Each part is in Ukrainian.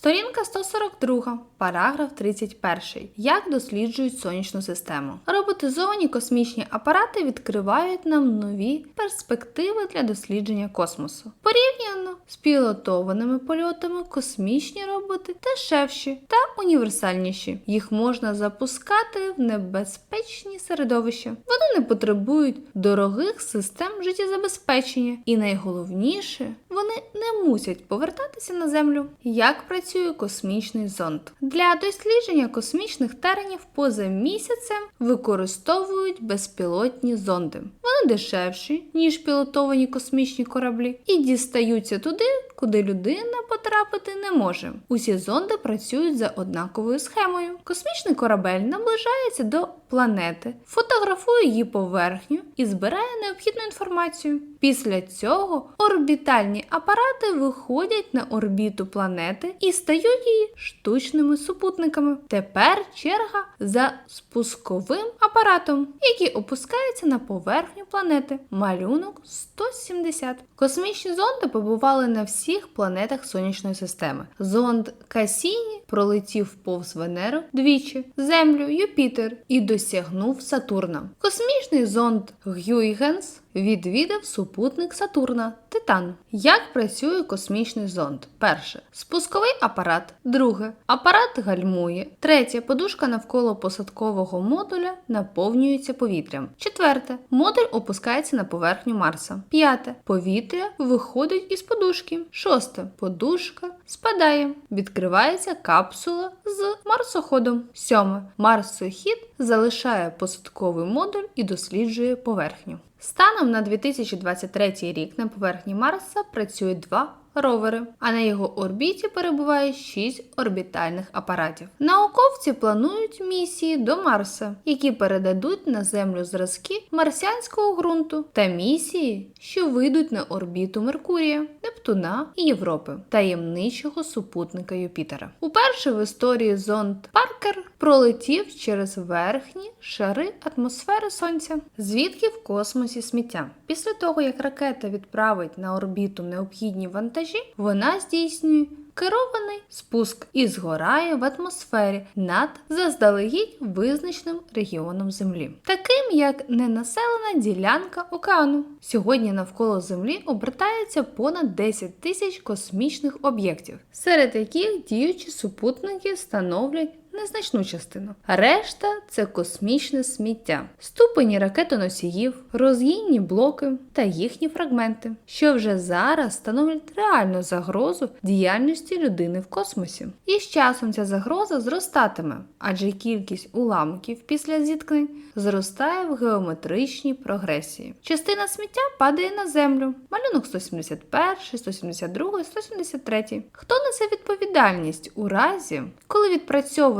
Сторінка 142, параграф 31. Як досліджують сонячну систему? Роботизовані космічні апарати відкривають нам нові перспективи для дослідження космосу. Порівняно з пілотованими польотами, космічні роботи дешевші та універсальніші. Їх можна запускати в небезпечні середовища. Вони не потребують дорогих систем життєзабезпечення, і найголовніше, вони не мусять повертатися на землю. Як працює космічний зонд? Для дослідження космічних теренів поза місяцем використовують безпілотні зонди. Вони дешевші, ніж пілотовані космічні кораблі, і дістаються туди, куди людина потрапити не може. Усі зонди працюють за однаковою схемою. Космічний корабель наближається до планети, фотографує її поверхню і збирає необхідну інформацію. Після цього орбітальні апарати виходять на орбіту планети і стають її штучними супутниками. Тепер черга за спусковим апаратом, який опускається на поверхню планети. Малюнок 170. Космічні зонди побували на всіх планетах сонячної системи. Зонд Касіні пролетів повз Венеру двічі, Землю, Юпітер і досягнув Сатурна. Космічний зонд Гюйгенс відвідав супутник Сатурна Титан. Як працює космічний зонд? Перше спусковий апарат. Друге апарат гальмує. Третє подушка навколо посадкового модуля наповнюється повітрям. Четверте модуль опускається на поверхню Марса. П'яте повітря виходить із подушки. Шосте подушка спадає. Відкривається капсула з марсоходом. Сьоме марсохід залишає посадковий модуль і досліджує поверхню. Станом на 2023 рік на поверхні Марса працює два ровери, а на його орбіті перебуває 6 орбітальних апаратів. Науковці планують місії до Марса, які передадуть на Землю зразки марсіанського ґрунту, та місії, що вийдуть на орбіту Меркурія, Нептуна і Європи, таємничого супутника Юпітера. Уперше в історії зонд Паркер пролетів через верхні шари атмосфери Сонця, звідки в космосі сміття. Після того, як ракета відправить на орбіту необхідні вантажі, вона здійснює керований спуск і згорає в атмосфері над заздалегідь визначеним регіоном Землі, таким як ненаселена ділянка океану. Сьогодні навколо Землі обертається понад 10 тисяч космічних об'єктів, серед яких діючі супутники становлять незначну частину. Решта це космічне сміття, ступені ракетоносіїв, розгінні блоки та їхні фрагменти, що вже зараз становлять реальну загрозу діяльності людини в космосі. І з часом ця загроза зростатиме, адже кількість уламків після зіткнень зростає в геометричній прогресії. Частина сміття падає на землю. Малюнок 171, 172, 173. Хто несе відповідальність у разі, коли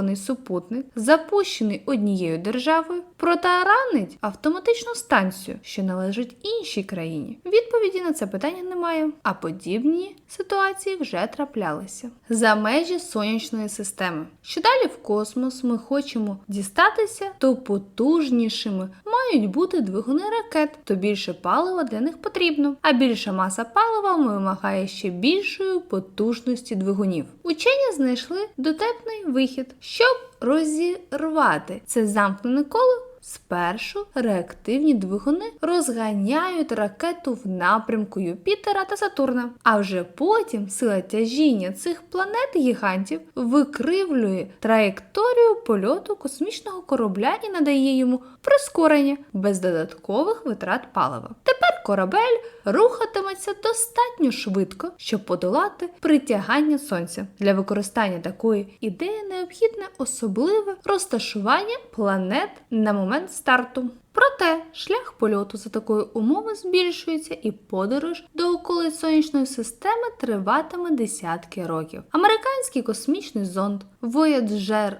відпрацьований супутник, запущений однією державою, протаранить автоматичну станцію, що належить іншій країні? Відповіді на це питання немає, а подібні ситуації вже траплялися. За межі сонячної системи. Що далі в космос ми хочемо дістатися, то потужнішими мають бути двигуни ракет, то більше палива для них потрібно, а більша маса палива вимагає ще більшої потужності двигунів. Учені знайшли дотепний вихід, щоб розірвати це замкнене коло. Спершу реактивні двигуни розганяють ракету в напрямку Юпітера та Сатурна, а вже потім сила тяжіння цих планет-гігантів викривлює траєкторію польоту космічного корабля і надає йому прискорення без додаткових витрат палива. Тепер корабель рухатиметься достатньо швидко, щоб подолати притягання сонця. Для використання такої ідеї необхідне особливе розташування планет на момент старту. Проте шлях польоту за такої умови збільшується і подорож до околиць сонячної системи триватиме десятки років. Американський космічний зонд Voyager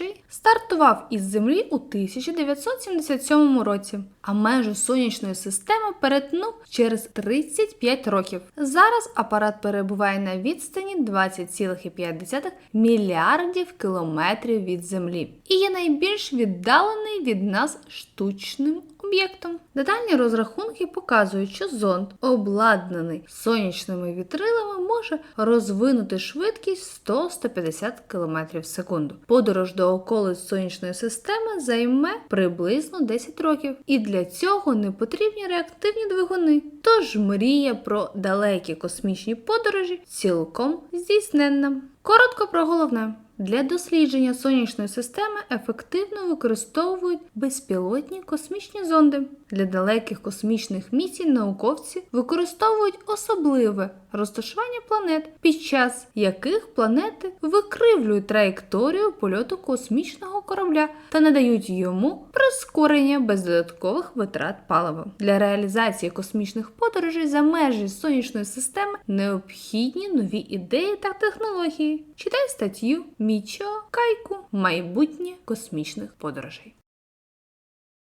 1 стартував із Землі у 1977 році, а межу сонячної системи перетнув через 35 років. Зараз апарат перебуває на відстані 20,5 мільярдів кілометрів від Землі і є найбільш віддалений від нас штучний космічним об'єктом. Детальні розрахунки показують, що зонд, обладнаний сонячними вітрилами, може розвинути швидкість 100-150 км в секунду. Подорож до околиць сонячної системи займе приблизно 10 років, і для цього не потрібні реактивні двигуни. Тож мрія про далекі космічні подорожі цілком здійсненна. Коротко про головне. Для дослідження сонячної системи ефективно використовують безпілотні космічні зонди. Для далеких космічних місій науковці використовують особливе розташування планет, під час яких планети викривлюють траєкторію польоту космічного корабля та надають йому прискорення без додаткових витрат палива. Для реалізації космічних подорожей за межі сонячної системи необхідні нові ідеї та технології. Читай статтю Мічо Кайку Майбутнє космічних подорожей.